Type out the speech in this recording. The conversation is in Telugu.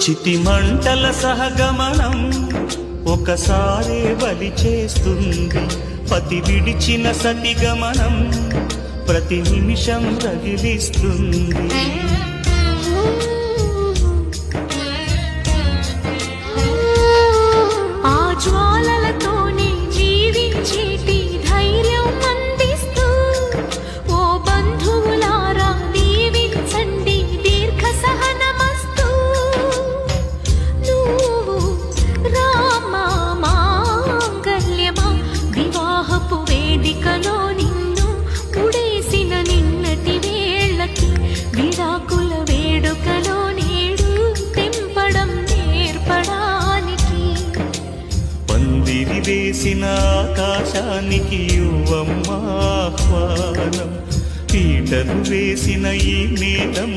చితిమంటల సహగమనం ఒకసారే బలి చేస్తుంది. పతి విడిచిన సతిగమనం ప్రతి నిమిషం రగిలిస్తుంది. పందిరి వేసిన ఆకాశానికి యువమ్మాహ్వానం పీటలు వేసిన ఈ మేఘం